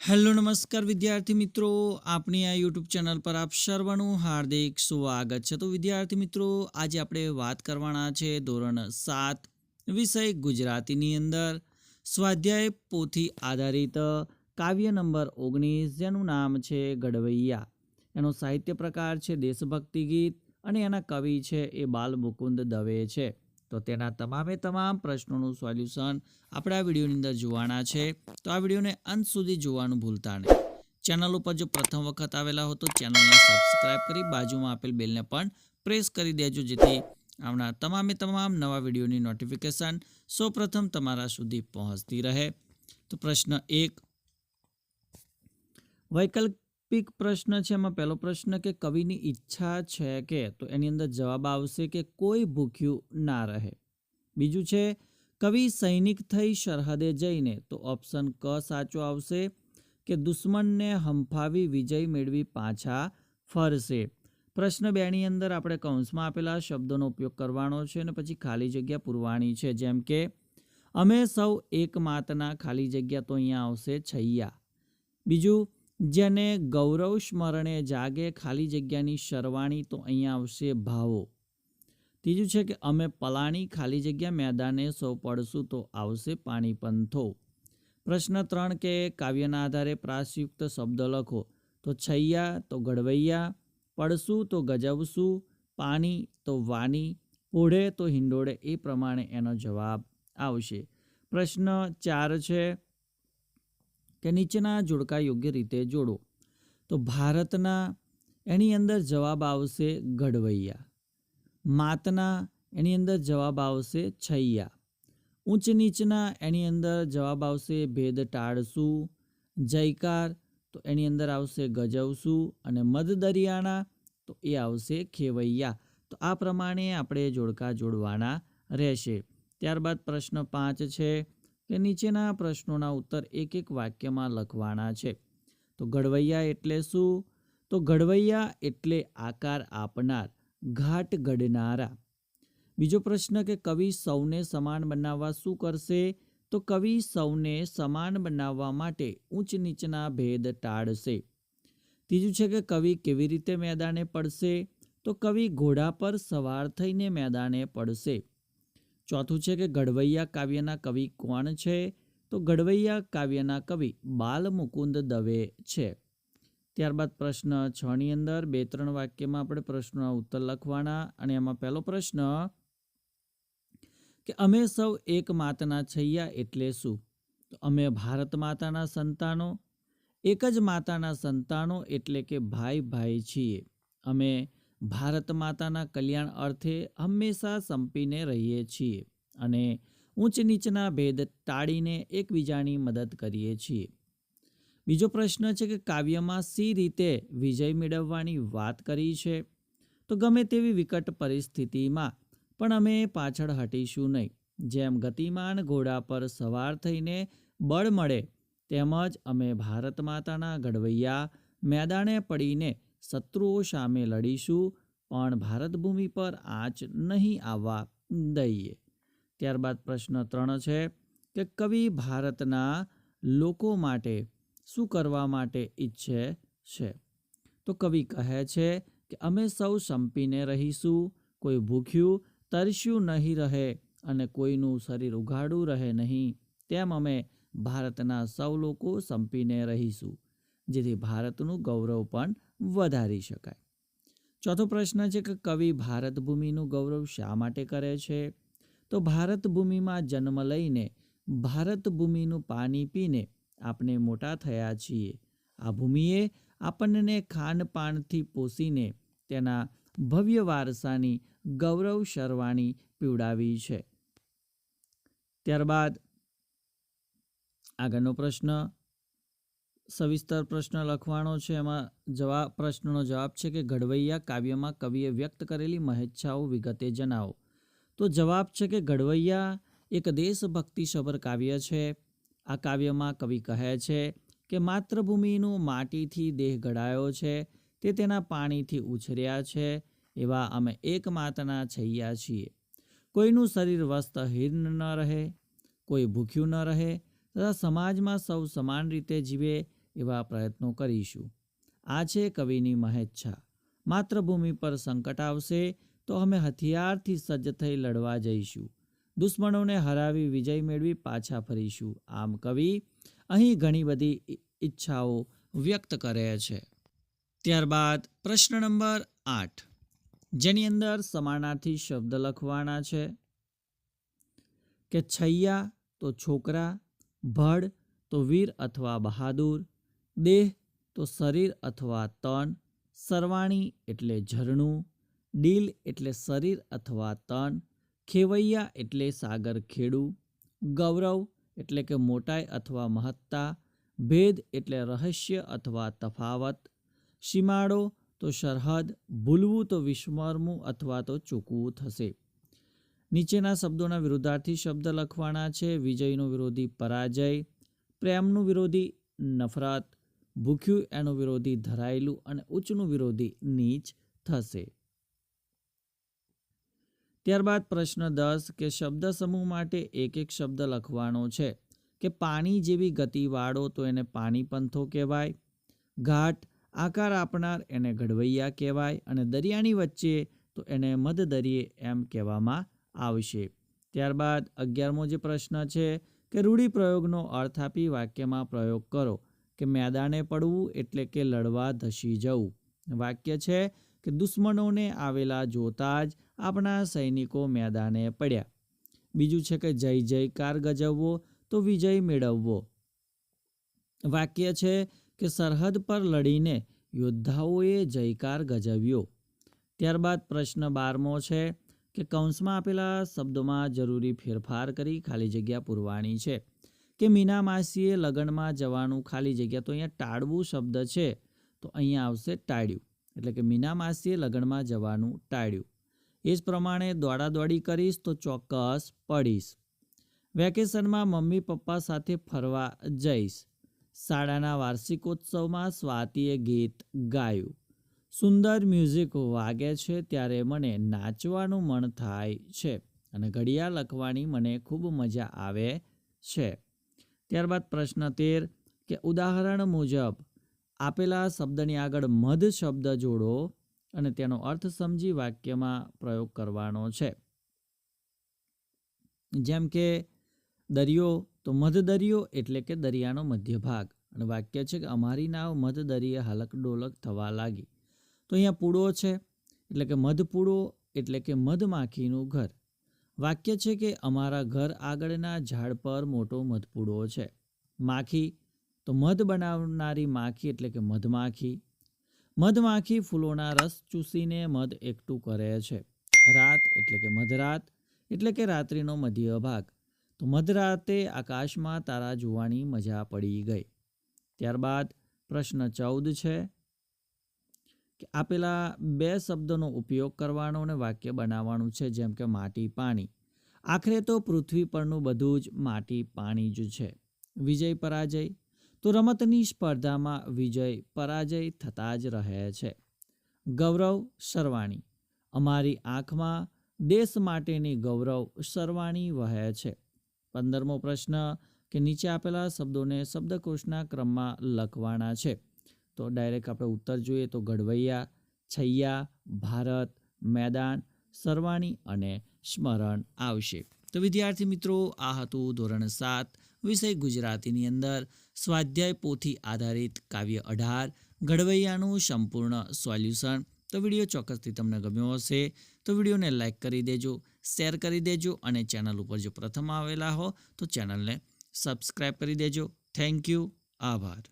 Hello, નમસ્કાર વિદ્યાર્થી મિત્રો. આપણી આ યુટ્યુબ ચેનલ પર આપ સર્વનું હાર્દિક સ્વાગત છે. તો વિદ્યાર્થી મિત્રો, આજે આપણે વાત કરવાના છે ધોરણ સાત, વિષય ગુજરાતીની અંદર. સ્વાધ્યાય પોથી આધારિત કાવ્ય નંબર ઓગણીસ, જેનું નામ છે ગડવૈયા એનો સાહિત્ય પ્રકાર છે દેશભક્તિ ગીત અને એના કવિ છે એ બાલ મુકુંદ દવે છે. તો તેના તમામે તમામ પ્રશ્નોનું સોલ્યુશન આપણે આ વિડીયોની અંદર જોવાના છે. તો આ વિડીયોને અંત સુધી જોવાનું ભૂલતા નહીં. ચેનલ ઉપર જો પ્રથમ વખત આવેલા હો તો ચેનલને સબસ્ક્રાઇબ કરી બાજુમાં આપેલ બેલને પણ પ્રેસ કરી દેજો, જેથી આવનાર તમામે તમામ નવા વિડીયોની નોટિફિકેશન સૌપ્રથમ તમારા સુધી પહોંચતી રહે. તો પ્રશ્ન એક. વૈકલ્પિક પ્રશ્ન છે. એમાં પહેલો પ્રશ્ન કે કવિની ઈચ્છા છે કે, તો એની અંદર જવાબ આવશે કે કોઈ ભૂખ્યું ના રહે. બીજું છે, કવિ સૈનિક થઈ સરહદે જઈને, તો ઓપ્શન ક સાચો આવશે કે દુશ્મનને હંફાવી વિજય મેળવી પાછા ફરશે. પ્રશ્ન બેની અંદર આપણે કૌંસમાં આપેલા શબ્દોનો ઉપયોગ કરવાનો છે અને પછી ખાલી જગ્યા પૂરવાની છે. જેમ કે, અમે સૌ એક માતના ખાલી જગ્યા તો અહીંયા આવશે છૈયા. બીજું જેને ગૌરવ સ્મરણે જાગે ખાલી જગ્યાની શરવાણી તો અહીંયા આવશે ભાવો. ત્રીજું છે કે અમે પલાણી ખાલી જગ્યા મેદાને સૌ પડશું તો આવશે પાણી પંથો. પ્રશ્ન ત્રણ કે કાવ્યના આધારે પ્રાસયુક્ત શબ્દ લખો. તો છૈયા તો ગડવૈયા પડશું તો ગજવશું પાણી તો વાની પોઢે તો હિંડોળે એ પ્રમાણે એનો જવાબ આવશે. પ્રશ્ન ચાર છે કે નીચેના જોડકા યોગ્ય રીતે જોડો. તો ભારતના એની અંદર જવાબ આવશે ગડવૈયા માતના એની અંદર જવાબ આવશે છૈયા. ઊંચ નીચના એની અંદર જવાબ આવશે ભેદ ટાળશું જયકાર તો એની અંદર આવશે ગજવશું અને મધ દરિયાના તો એ આવશે ખેવૈયા. તો આ પ્રમાણે આપણે જોડકા જોડવાના રહેશે. ત્યારબાદ પ્રશ્ન પાંચ છે. કે નીચેના પ્રશ્નોના ઉત્તર એક એક વાક્યમાં લખવાના છે. તો ઘડવૈયા એટલે શું? તો ઘડવૈયા એટલે આકાર આપનાર, ઘાટ ઘડનારા બીજો પ્રશ્ન કે કવિ સૌને સમાન બનાવવા શું કરશે? તો કવિ સૌને સમાન બનાવવા માટે ઊંચ નીચના ભેદ ટાળશે. ત્રીજું છે કે કવિ કેવી રીતે મેદાને પડશે? તો કવિ ઘોડા પર સવાર થઈને મેદાને પડશે. ચોથું છે કે ગઢવૈયા કાવ્યના કવિ કોણ છે? તો ગઢવૈયા કાવ્યના કવિ બાલ મુકુંદ દવે છે. ત્યારબાદ પ્રશ્ન છ ની અંદર બે ત્રણ વાક્યમાં આપણે પ્રશ્નના ઉત્તર લખવાના અને એમાં પહેલો પ્રશ્ન કે અમે સૌ એક માતાના છૈયા એટલે શું? તો અમે ભારત માતાના સંતાનો, એક જ માતાના સંતાનો એટલે કે ભાઈ ભાઈ છીએ. અમે ભારત માતાના કલ્યાણ અર્થે હંમેશા સંપીને રહીએ છીએ અને ઊંચ નીચના ભેદ ટાળીને એકબીજાની મદદ કરીએ છીએ. બીજો પ્રશ્ન છે કે કાવ્યમાં સી રીતે વિજય મેળવવાની વાત કરી છે? તો ગમે તેવી વિકટ પરિસ્થિતિમાં પણ અમે પાછળ હટીશું નહીં. જેમ ગતિમાન ઘોડા પર સવાર થઈને બળ મળે તેમજ અમે ભારત માતાના ઘડવૈયા મેદાને પડીને શત્રુઓ સામે લડીશું, પણ ભારત ભૂમિ પર આંચ નહીં આવવા દઈએ. ત્યારબાદ પ્રશ્ન ત્રણ છે કે કવિ ભારતના લોકો માટે શું કરવા માટે ઈચ્છે છે? તો કવિ કહે છે કે અમે સૌ સંપીને રહીશું, કોઈ ભૂખ્યું તરસ્યું નહીં રહે અને કોઈનું શરીર ઉઘાડું રહે નહીં, તેમ અમે ભારતના સૌ લોકો સંપીને રહીશું, જેથી ભારતનું ગૌરવ પણ વધારી શકાય. ચોથો પ્રશ્ન છે કે કવિ ભારત ભૂમિનું ગૌરવ શા માટે કરે છે? તો ભારત ભૂમિમાં જન્મ લઈને ભારત ભૂમિનું પાણી પીને આપણે મોટા થયા છીએ. આ ભૂમિએ આપણને ખાનપાનથી પોષીને તેના ભવ્ય વારસાની ગૌરવ શરવાણી પીવડાવી છે. ત્યારબાદ આગળનો પ્રશ્ન સવિસ્તર પ્રશ્ન લખવાનો છે. એમાં જવાબ પ્રશ્નનો જવાબ છે કે ઘડવૈયા કાવ્યમાં કવિએ વ્યક્ત કરેલી મહેચ્છાઓ વિગતે જણાવો. તો જવાબ છે કે ઘડવૈયા એક દેશભક્તિસભર કાવ્ય છે. આ કાવ્યમાં કવિ કહે છે કે માતૃભૂમિનું માટીથી દેહ ઘડાયો છે. તે તેના પાણીથી ઉછર્યા છે. એવા અમે એક છૈયા છીએ. કોઈનું શરીર વસ્ત્રહીન ન રહે, કોઈ ભૂખ્યું ન રહે, તથા સમાજમાં સૌ સમાન રીતે જીવે એવા પ્રયત્નો કરીશું. આ છે કવિની મહેચ્છા. માતૃભૂમિ પર સંકટ આવશે તો અમે હથિયારથી સજ્જ થઈ લડવા જઈશું. દુશ્મનોને હરાવી વિજય મેળવી પાછા ફરીશું. આમ કવિ, અહીં ઘણી બધી ઈચ્છાઓ વ્યક્ત કરે છે. ત્યારબાદ પ્રશ્ન નંબર આઠ. જેની અંદર સમાનાર્થી શબ્દ લખવાના છે. કે છૈયા તો છોકરા, ભડ તો વીર અથવા બહાદુર દેહ તો શરીર અથવા તન, સરવાણી એટલે ઝરણું, ડીલ એટલે શરીર અથવા તન, ખેવૈયા એટલે સાગર ખેડું, ગૌરવ એટલે કે મોટાઈ અથવા મહત્તા, ભેદ એટલે રહસ્ય અથવા તફાવત, સીમાડો તો સરહદ, ભૂલવું તો વિસ્મરવું અથવા તો ચૂકવું થશે. નીચેના શબ્દોના વિરુદ્ધાર્થી શબ્દ લખવાના છે, વિજયનો વિરોધી પરાજય, પ્રેમનું વિરોધી નફરત ભૂખ્યું એનું વિરોધી ધરાયેલું અને ઉચ્ચનું વિરોધી નીચ થશે. ત્યારબાદ પ્રશ્ન દસ કે શબ્દ સમૂહ માટે એક એક શબ્દ લખવાનો છે. કે પાણી જેવી ગતિવાળો તો એને પાણી પંથો કહેવાય. ઘાટ, આકાર આપનાર એને ઘડવૈયા કહેવાય અને દરિયાની વચ્ચે તો એને મધદરિયે એમ કહેવામાં આવશે. ત્યારબાદ અગિયારમો જે પ્રશ્ન છે કે રૂઢિપ્રયોગનો અર્થ આપી વાક્યમાં પ્રયોગ કરો. કે મેદાને પડવું એટલે કે લડવા ધસી જવું. વાક્ય છે કે દુશ્મનોને આવેલા જોતા જ આપણા સૈનિકો મેદાને પડ્યા. બીજું છે કે જય જયકાર ગજવવો તો વિજય મેળવવો. વાક્ય છે કે સરહદ પર લડીને યોદ્ધાઓએ જયકાર ગજવ્યો. ત્યારબાદ પ્રશ્ન બારમો છે કે કૌંસમાં આપેલા શબ્દોમાં જરૂરી ફેરફાર કરી ખાલી જગ્યા પૂરવાની છે. કે મીના માસીએ લગ્નમાં જવાનું ખાલી જગ્યા, તો અહીંયા ટાળવું શબ્દ છે, તો અહીંયા આવશે ટાળ્યું. એટલે કે મીના માસીએ લગ્નમાં જવાનું ટાળ્યું. એ જ પ્રમાણે દોડાદોડી કરીશ, તો ચોક્કસ પડીશ. વેકેશનમાં મમ્મી પપ્પા સાથે ફરવા જઈશ. શાળાના વાર્ષિકોત્સવમાં સ્વાતિએ ગીત ગાયું. સુંદર મ્યુઝિક વાગે છે ત્યારે મને નાચવાનું મન થાય છે અને ઘડિયાળ લખવાની મને ખૂબ મજા આવે છે. ત્યારબાદ પ્રશ્ન તેર, કે ઉદાહરણ મુજબ આપેલા શબ્દની આગળ મધ શબ્દ જોડો અને તેનો અર્થ સમજી વાક્યમાં પ્રયોગ કરવાનો છે. જેમ કે, દરિયો તો મધ દરિયો એટલે કે દરિયાનો મધ્ય ભાગ અને વાક્ય છે કે અમારી નાવ મધ દરિયે હાલક ડોલક થવા લાગી. તો અહીંયા પૂડો છે એટલે કે મધ પૂડો એટલે કે મધમાખીનું ઘર. વાક્ય છે કે અમારા ઘર આગળના ઝાડ પર મોટો મધપૂડો છે. માખી તો મધ બનાવનારી માખી એટલે કે મધમાખી. મધમાખી ફૂલોના રસ ચૂસીને મધ એકઠું કરે છે. રાત એટલે કે મધરાત એટલે કે રાત્રિનો મધ્ય ભાગ. તો મધરાતે આકાશમાં તારા જોવાની મજા પડી ગઈ. ત્યારબાદ પ્રશ્ન ચૌદ છે આપેલા બે શબ્દોનો ઉપયોગ કરવાનો અને વાક્ય બનાવવાનું છે, જેમ કે માટી, પાણી. આખરે તો પૃથ્વી પરનું બધું જ માટી, પાણી જ છે. વિજય, પરાજય. તો રમતની સ્પર્ધામાં વિજય, પરાજય થતા જ રહે છે. ગૌરવ, સરવાણી. અમારી આંખમાં દેશ માટેની ગૌરવ સરવાણી વહે છે. પંદરમો પ્રશ્ન કે નીચે આપેલા શબ્દોને શબ્દકોશના ક્રમમાં લખવાના છે. તો ડાયરેક્ટ આપણે ઉત્તર જોઈએ તો ગઢવૈયા, છૈયા, ભારત, મેદાન, સરવાણી અને સ્મરણ આવશે. તો વિદ્યાર્થી મિત્રો, આ હતું ધોરણ સાત વિષય ગુજરાતીની અંદર. સ્વાધ્યાય પોથી આધારિત કાવ્ય અઢાર ઘડવૈયાનું સંપૂર્ણ સોલ્યુશન. તો વીડિયો ચોક્કસથી તમને ગમ્યો હશે. તો વિડીયોને લાઇક કરી દેજો, શેર કરી દેજો અને ચેનલ ઉપર જો પ્રથમ આવેલા હો તો ચેનલને સબસ્ક્રાઈબ કરી દેજો. થેન્ક યુ, આભાર.